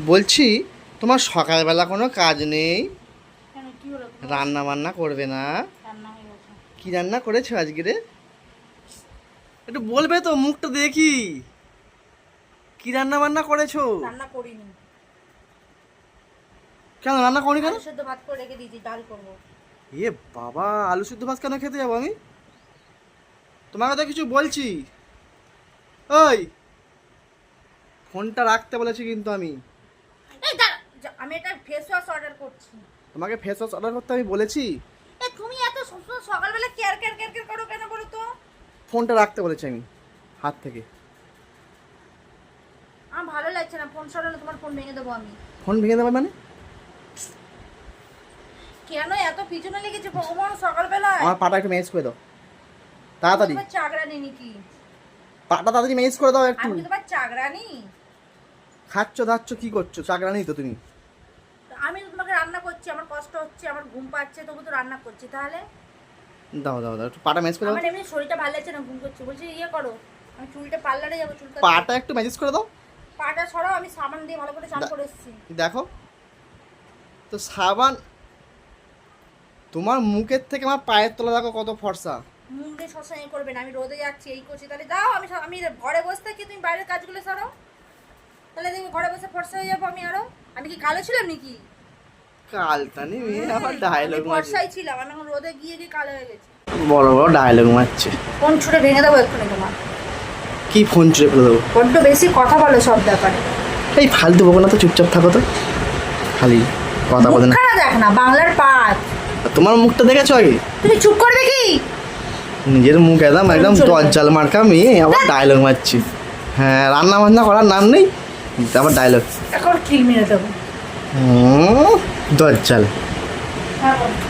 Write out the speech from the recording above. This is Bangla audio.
বলছি তোমার সকালবেলা কোনো কাজ নেই? রান্না বান্না করবে না? কি রান্না করেছ আজকে রে? একটু বলবে তো মুখটা দেখি। কি রান্না বান্না করেছ? রান্না করিনি। কেন রান্না করি কেন? ভাত করে রেখে দিয়েছি ডাল করব। এ বাবা আলু সিদ্ধ ভাত কেন খেতে যাব আমি? তোমাকে তো কিছু বলছি। ওই ফোনটা রাখতে বলেছি কিন্তু আমি। আমি এটা ফেস ওয়াশ অর্ডার করছি। তোমাকে ফেস ওয়াশ অর্ডার করতে আমি বলেছি? এ তুমি এত সবসময় সকালবেলা কেয়ার কেয়ার কেয়ার কেয়ার করো কেন বলো তো? ফোনটা রাখতে বলেছি আমি হাত থেকে। আমার ভালো লাগছে না ফোন সরানো তোমার ফোন ভেঙে দেবো আমি। ফোন ভেঙে দেবে মানে? কেন এত পিছনে লেগেছে? ভগবান সকালবেলায়। আমার পাটা একটু ম্যানেজ করে দাও। তাড়াতাড়ি। তোমার চাকরানি নাকি? পাটা তাড়াতাড়ি ম্যানেজ করে দাও একটু। আমি তোমার চাকরানি খাচ্ছ দাচ্ছ কি করছ? চাকরানি তো তুমি। আমি তোমাকে রান্না করছি আমার কষ্ট হচ্ছে আমার ঘুম পাচ্ছে তবু তো রান্না করছি তাহলে? দাও দাও দাও একটু পাটা ম্যানেজ করে দাও। আমার এমনি শরীরটা ভালো লাগছে না ঘুম করছে বলছি ইয়ে করো আমি চুলটা পার্লারে যাব চুলটা পাটা একটু ম্যানেজ করে দাও। পাটা ছড়াও আমি সাবান দিয়ে ভালো করে চান করে এসেছি। দেখো তো সাবান তোমার মুখের থেকে আমার পায়ের তলা দেখো কত ফর্সা। মুন্ডে শশাই করবে না আমি রোদে যাচ্ছি এই করছি তাহলে দাও আমি আমি ঘরে বসে থাকি তুমি বাইরের কাজগুলো সারো তাহলে দেখি ঘরে বসে ফর্সা হয়ে যাব আমি আরও। আমি কি কালো ছিলাম নাকি? মেয়ে আবার ডায়লগ আমি ছিলাম আমি এখন রোদে গিয়ে গিয়ে কালো হয়ে গেছি। বড় বড় ডায়লগ মারছে। ফোন ছুটে ভেঙে দেবো এক্ষুনি তোমার। কি ফোন ফেলে দেবো? বড্ড বেশি কথা বলো সব ব্যাপারে। এই ফালতু বকো না তো চুপচাপ থাকো তো। খালি কথা বলে না। দেখ না বাংলার পাঁচ তোমার মুখটা দেখেছ আগে? তুমি চুপ করবে কি? নিজের মুখ একদম একদম। দজ্জাল মার্কা মেয়ে আবার ডায়লগ মারছি। হ্যাঁ রান্না বান্না করার নাম নেই? আবার ডায়লগ এখন কিল মেরে দেবো? দজ্জাল হ্যাঁ বলো।